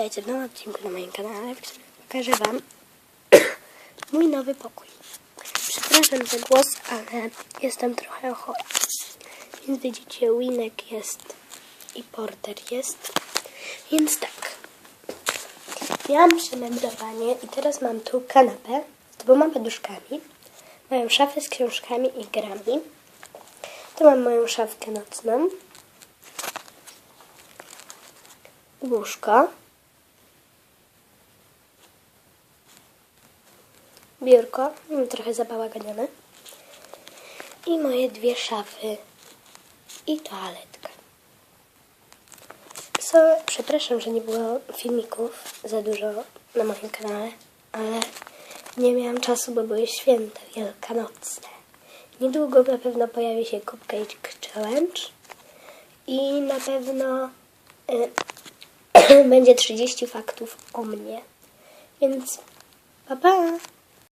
Witajcie w nowym odcinku na moim kanale, w którym pokażę Wam mój nowy pokój. Przepraszam za głos, ale jestem trochę chora. Więc widzicie, Winek jest i Porter jest. Więc tak. Miałam przemeblowanie i teraz mam tu kanapę z dwoma poduszkami. Moją szafę z książkami i grami. Tu mam moją szafkę nocną. Łóżko. Biurko, trochę zabałaganione i moje dwie szafy i toaletka. So, przepraszam, że nie było filmików za dużo na moim kanale, ale nie miałam czasu, bo były święta wielkanocne. Niedługo na pewno pojawi się Cupcake Challenge i na pewno y, będzie 30 faktów o mnie. Więc pa pa!